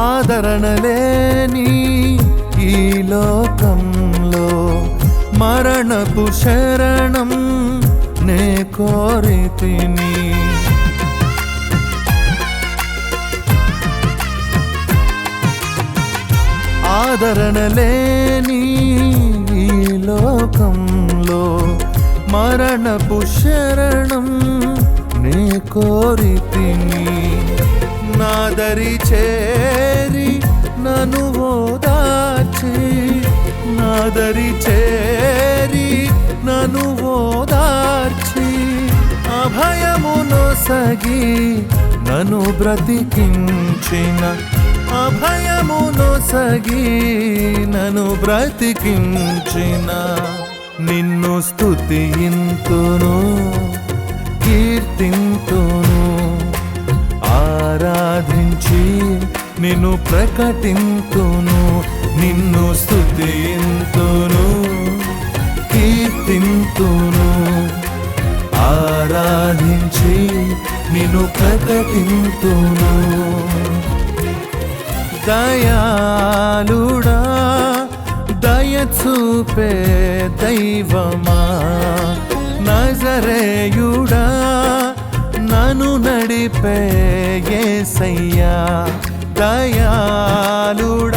ఆదరణ లేని ఈ లోకంలో మరణపు శరణం నే కోరితిని ఆదరణ లేని ఈ లోకంలో మరణపు శరణం నే కోరితిని నాదరి చేరి నను ఓదాచి నాదరి చేరి నను ఓదార్చి అభయమును సగి నను బ్రతికించిన అభయమును సగి నను బ్రతికించిన నిన్ను స్తుతింతును. నిన్ను ప్రకటింతును నిన్ను స్థుతింతును కీర్తింతును ఆరాధించి నిన్ను ప్రకటింతును. దయాళుడా దయ చూపే దైవమా నజరేయుడా నను నడిపే ఏసయ్యా. దయాళుడా